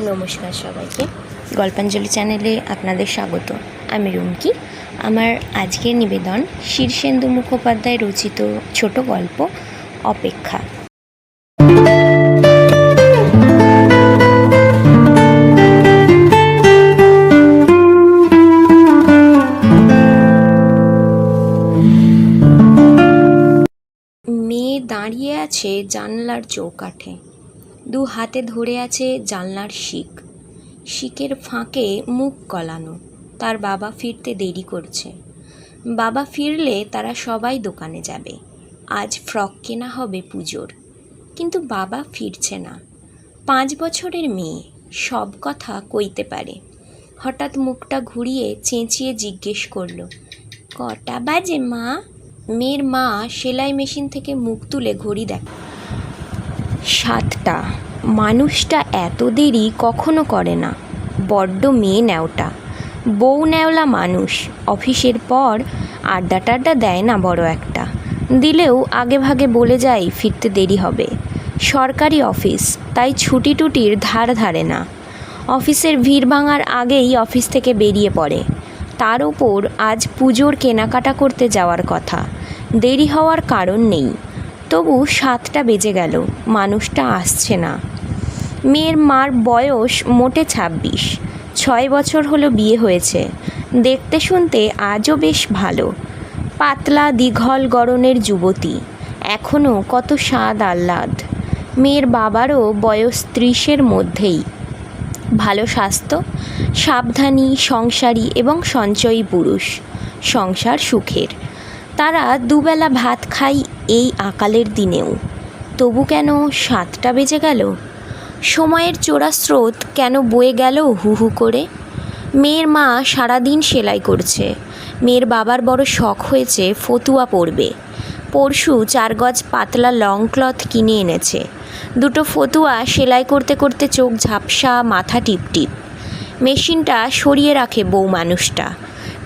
নমস্কার সবাইকে। গল্পাঞ্জলি চ্যানেলে আপনাদের স্বাগত। আমি রুমকি। আমার আজকের নিবেদন শীর্ষেন্দু মুখোপাধ্যায় রচিত ছোট গল্প, অপেক্ষা। মেয়ে দাঁড়িয়ে আছে জানলার চৌকাঠে। দু হাতে ধরে আছে জানলার শিক। শিকের ফাঁকে মুখ গলানো। তার বাবা ফিরতে দেরি করছে। বাবা ফিরলে তারা সবাই দোকানে যাবে। আজ ফ্রক কেনা হবে পুজোর। কিন্তু বাবা ফিরছে না। পাঁচ বছরের মেয়ে, সব কথা কইতে পারে। হঠাৎ মুখটা ঘুরিয়ে চেঁচিয়ে জিজ্ঞেস করল, কটা বাজে মা? মেয়ের মা সেলাই মেশিন থেকে মুখ তুলে ঘড়ি দেখ সাতটা। মানুষটা এত দেরি কখনো করে না। বড্ড মেয়ে ন্যাওটা। বউ ন্যাওলা মানুষ। অফিসের পর আড্ডা টাড্ডা দেয় না বড় একটা। দিলেও আগে ভাগে বলে যায়, ফিরতে দেরি হবে। সরকারি অফিস, তাই ছুটি টুটির ধার ধারে না। অফিসের ভিড় ভাঙার আগেই অফিস থেকে বেরিয়ে পড়ে। তার ওপর আজ পুজোর কেনাকাটা করতে যাওয়ার কথা। দেরি হওয়ার কারণ নেই। তবু সাতটা বেজে গেল। মানুষটা আসছে না। মেয়ের মার বয়স মোটে ছাব্বিশ। ছয় বছর হলো বিয়ে হয়েছে। দেখতে শুনতে আজও বেশ ভালো। পাতলা, দীঘল গড়নের যুবতী। এখনও কত স্বাদ আহ্লাদ। মেয়ের বাবারও বয়স ত্রিশের মধ্যেই। ভালো স্বাস্থ্য, সাবধানী, সংসারী এবং সঞ্চয়ী পুরুষ। সংসার সুখের। তারা দুবেলা ভাত খাই এই আকালের দিনেও। তবু কেন সাতটা বেজে গেল? সময়ের চোরা স্রোত কেন বয়ে গেল হু হু করে? মেয়ের মা সারাদিন সেলাই করছে। মেয়ের বাবার বড় শখ হয়েছে ফতুয়া পরবে। পরশু চার গজ পাতলা লং ক্লথ কিনে এনেছে। দুটো ফতুয়া সেলাই করতে করতে চোখ ঝাপসা, মাথা টিপটিপ মেশিনটা সরিয়ে রাখে বউ মানুষটা।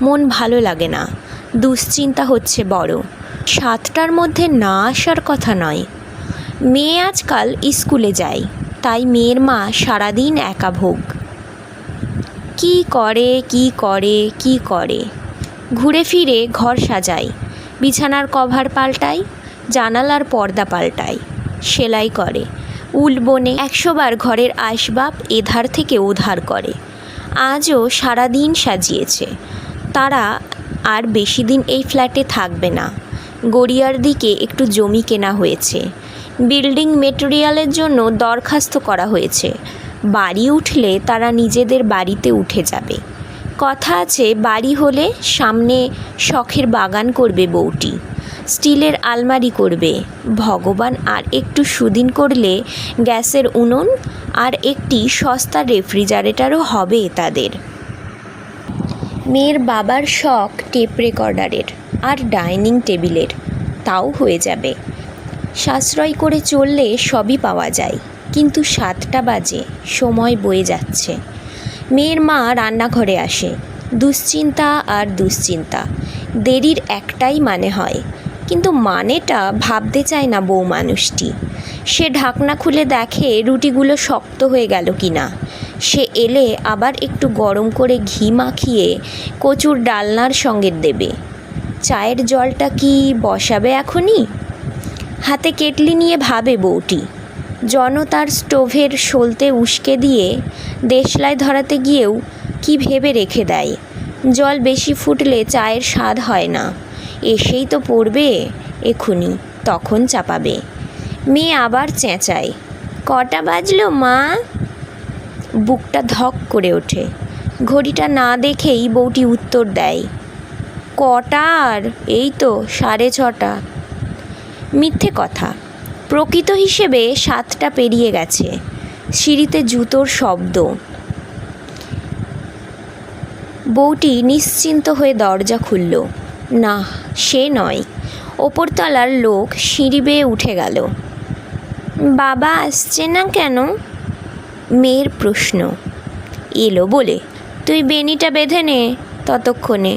মন ভালো লাগে না। দুশ্চিন্তা হচ্ছে বড়। সাতটার মধ্যে না আসার কথা নয়। মেয়ে আজকাল স্কুলে যায়, তাই মেয়ের মা সারাদিন একা ভোগ। কি করে কি করে কি করে? ঘুরে ফিরে ঘর সাজায় বিছানার কভার পাল্টায় জানালার পর্দা পাল্টায় সেলাই করে, উল বনে একশোবার ঘরের আসবাব এধার থেকে ওধার করে। আজও সারাদিন সাজিয়েছে। তারা আর বেশি দিন এই ফ্ল্যাটে থাকবে না। গড়িয়ার দিকে একটু জমি কেনা হয়েছে। বিল্ডিং মেটেরিয়ালের জন্য দরখাস্ত করা হয়েছে। বাড়ি উঠলে তারা নিজেদের বাড়িতে উঠে যাবে। কথা আছে, বাড়ি হলে সামনে শখের বাগান করবে বউটি। স্টিলের আলমারি করবে। ভগবান, আর একটু সুদিন করলে গ্যাসের উনুন আর একটি সস্তা রেফ্রিজারেটরও হবে তাদের। মেয়ের বাবার শখ টেপ রেকর্ডারের আর ডাইনিং টেবিলের। তাও হয়ে যাবে। সাশ্রয় করে চললে সবই পাওয়া যায়, কিন্তু সাতটা বাজে, সময় বয়ে যাচ্ছে। মেয়ের মা রান্নাঘরে আসে, দুশ্চিন্তা আর দুশ্চিন্তা। দেরির একটাই মানে হয়, কিন্তু মানেটা ভাবতে চায় না বউ মানুষটি। সে ঢাকনা খুলে দেখে রুটিগুলো শক্ত হয়ে গেল কি না সে এলে আবার একটু গরম করে ঘি মাখিয়ে কচুর ডালনার সঙ্গে দেবে। চায়ের জলটা কি বসাবে এখনই? হাতে কেটলি নিয়ে ভাবে বউটি। জন তার স্টোভের সলতে উস্কে দিয়ে দেশলাই ধরাতে গিয়েও কি ভেবে রেখে দেয়? জল বেশি ফুটলে চায়ের স্বাদ হয় না। এসেই তো পড়বে এখুনি, তখন চাপাবে। মেয়ে আবার চেঁচায়, কটা বাজলো মা? বুকটা ধক করে ওঠে। ঘড়িটা না দেখেই বউটি উত্তর দেয় কটা আর এই তো সাড়ে ছটা। মিথ্যে কথা। প্রকৃত হিসেবে সাতটা পেরিয়ে গেছে। সিঁড়িতে জুতোর শব্দ। বউটি নিশ্চিন্ত হয়ে দরজা খুলল। না, সে নয়। ওপরতলার লোক সিঁড়ি বেয়ে উঠে গেল। বাবা আসছে না কেন? মেয়ের প্রশ্ন। এলো বলে, তুই বেনিটা বেঁধে নে ততক্ষণে।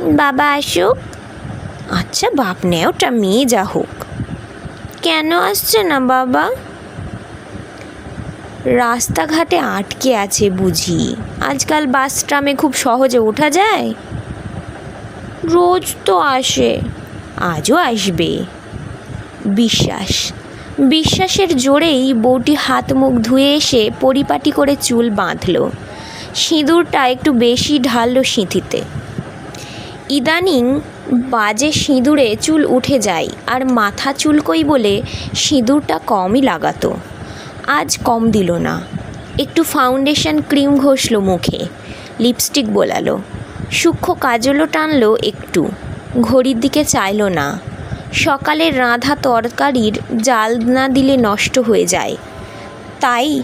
বাবা আসুক? আচ্ছা বাপ নেয় ওটা, মেয়ে যা হোক। কেন আসছে না বাবা? রাস্তাঘাটে আটকে আছে বুঝি। আজকাল বাস ট্রামে খুব সহজে ওঠা যায়? রোজ তো আসে, আজও আসবে। বিশ্বাস বিশ্বাসের জোরেই বউটি হাত মুখ ধুয়ে এসে পরিপাটি করে চুল বাঁধল। সিঁদুরটা একটু বেশি ঢাললো সিঁথিতে। ইদানিং বাজে সিঁদুরে চুল উঠে যায় আর মাথা চুলকই বলে সিঁদুরটা কমই লাগাতো। আজ কম দিল না। একটু ফাউন্ডেশন ক্রিম ঘষল মুখে। লিপস্টিক বোলালো। সূক্ষ্ম কাজলও টানলো একটু। ঘড়ির দিকে চাইলো না। সকালের রাঁধা তরকারির জাল না দিলে নষ্ট হয়ে যায়। তাই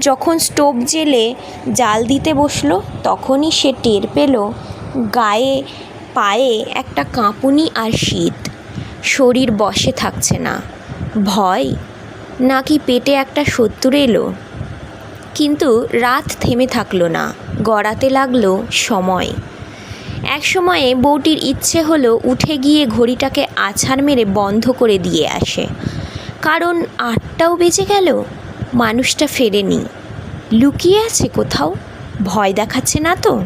যখন স্টোভ জেলে জাল দিতে বসল, তখনই সে টের পেল গায়ে, পায়ে একটা কাঁপুনি আর শীত। শরীর বসে থাকছে না। ভয়? নাকি পেটে একটা শত্রু এলো? কিন্তু রাত থেমে থাকল না। গড়াতে লাগল সময়। এক সময়ে বউটির ইচ্ছে হলো উঠে গিয়ে ঘড়িটাকে আছাড় মেরে বন্ধ করে দিয়ে আসে। কারণ আটটাও বেজে গেল, মানুষটা ফেরেনি। লুকিয়ে আছে কোথাও? ভয় দেখাচ্ছে না তো?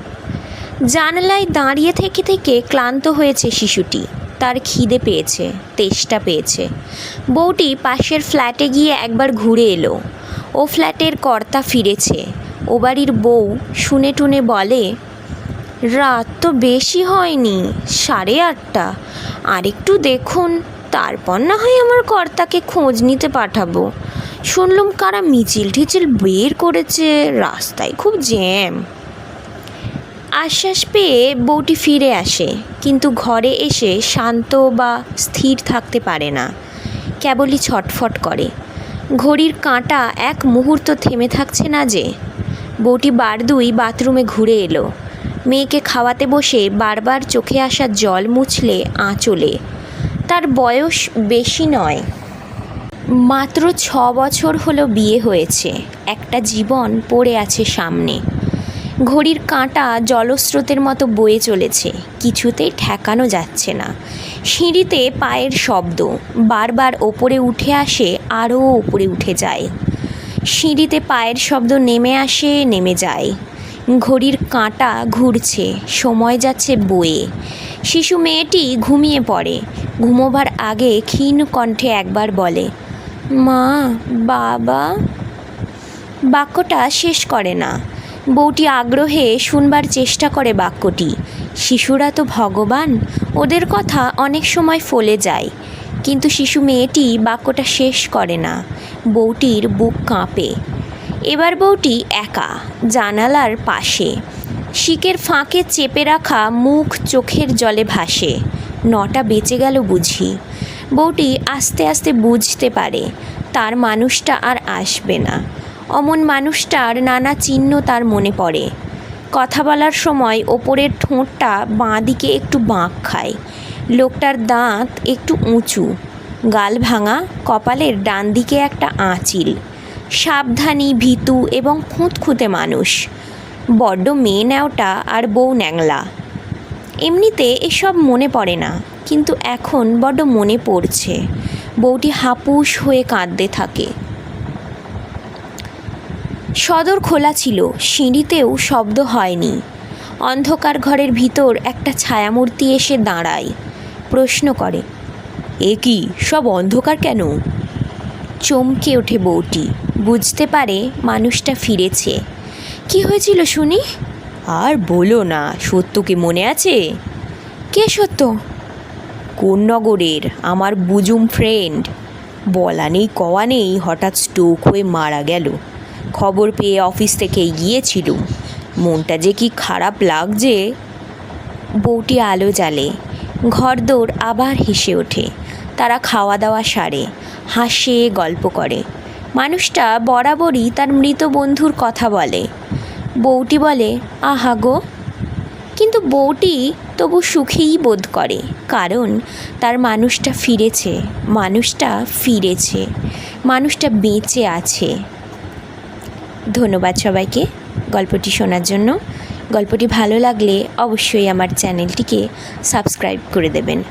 জানলায় দাঁড়িয়ে থেকে থেকে ক্লান্ত হয়েছে শিশুটি। তার খিদে পেয়েছে, তেষ্টা পেয়েছে। বউটি পাশের ফ্ল্যাটে গিয়ে একবার ঘুরে এলো। ও ফ্ল্যাটের কর্তা ফিরেছে। ও বাড়ির বউ শুনে টুনে বলে রাত তো বেশি হয়নি, সাড়ে আটটা। আর একটু দেখুন, তারপর না হয় আমার কর্তাকে খোঁজ নিতে পাঠাবো। শুনলাম কারা মিছিল টিচিল বের করেছে, রাস্তায় খুব জ্যাম। আশ্বাস পেয়ে বউটি ফিরে আসে, কিন্তু ঘরে এসে শান্ত বা স্থির থাকতে পারে না। কেবলই ছটফট করে। ঘড়ির কাঁটা এক মুহূর্ত থেমে থাকছে না যে। বউটি বার দুই বাথরুমে ঘুরে এলো। মেয়েকে খাওয়াতে বসে বারবার চোখে আসা জল মুছলে আঁচলে। তার বয়স বেশি নয়। মাত্র ছ বছর হলো বিয়ে হয়েছে। একটা জীবন পড়ে আছে সামনে। ঘড়ির কাঁটা জলস্রোতের মতো বয়ে চলেছে। কিছুতেই ঠেকানো যাচ্ছে না। সিঁড়িতে পায়ের শব্দ বারবার ওপরে উঠে আসে, আরও ওপরে উঠে যায়। সিঁড়িতে পায়ের শব্দ নেমে আসে, নেমে যায়। ঘড়ির কাঁটা ঘুরছে, সময় যাচ্ছে বয়ে। শিশু মেয়েটি ঘুমিয়ে পড়ে, ঘুমোবার আগে ক্ষীণ কণ্ঠে একবার বলে, মা, বাবা। বাক্যটা শেষ করে না। বউটি আগ্রহে শুনবার চেষ্টা করে বাক্যটি। শিশুরা তো ভগবান, ওদের কথা অনেক সময় ফলে যায়। কিন্তু শিশু মেয়েটি বাক্যটা শেষ করে না। বউটির বুক কাঁপে। এবার বউটি একা, জানালার পাশে। শিকের ফাঁকে চেপে রাখা মুখ চোখের জলে ভাসে। নটা বেঁচে গেল বুঝি। বউটি আস্তে আস্তে বুঝতে পারে, তার মানুষটা আর আসবে না। অমন মানুষটার নানা চিহ্ন তার মনে পড়ে। কথা বলার সময় ওপরের ঠোঁটটা বাঁ দিকে একটু বাঁক খায়। লোকটার দাঁত একটু উঁচু। গাল ভাঙা, কপালের ডান দিকে একটা আঁচিল। সাবধানী, ভীতু এবং খুঁতখুঁতে মানুষ। বড্ড মেয়ে ন্যাওটা আর বউ ন্যাংলা। এমনিতে এসব মনে পড়ে না, কিন্তু এখন বড্ড মনে পড়ছে। বউটি হাপুস হয়ে কাঁদতে থাকে। সদর খোলা ছিল, সিঁড়িতেও শব্দ হয়নি। অন্ধকার ঘরের ভিতর একটা ছায়ামূর্তি এসে দাঁড়ায়, প্রশ্ন করে, এ কি, সব অন্ধকার কেন? চমকে ওঠে বউটি। বুঝতে পারে মানুষটা ফিরেছে। কি হয়েছিল শুনি? আর বলো না সত্য কি মনে আছে? কে সত্য? কোন নগরের? আমার বুজুম ফ্রেন্ড বলা নেই কওয়া নেই হঠাৎ স্ট্রোক হয়ে মারা গেল। খবর পেয়ে অফিস থেকে গিয়েছিল মনটা যে কি খারাপ লাগছে। বউটি আলো জ্বালে। ঘরদোর আবার হেসে ওঠে। তারা খাওয়া দাওয়া সারে। হাসে গল্প করে। মানুষটা বরাবরই তার মৃত বন্ধুর কথা বলে। বউটি বলে, আহা গো। কিন্তু বউটি তবু সুখেই বোধ করে, কারণ তার মানুষটা ফিরেছে মানুষটা ফিরেছে, মানুষটা বেঁচে আছে। ধন্যবাদ সবাইকে গল্পটি শোনার জন্য। গল্পটি ভালো লাগলে অবশ্যই আমার চ্যানেলটিকে সাবস্ক্রাইব করে দেবেন।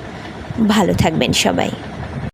ভালো থাকবেন সবাই।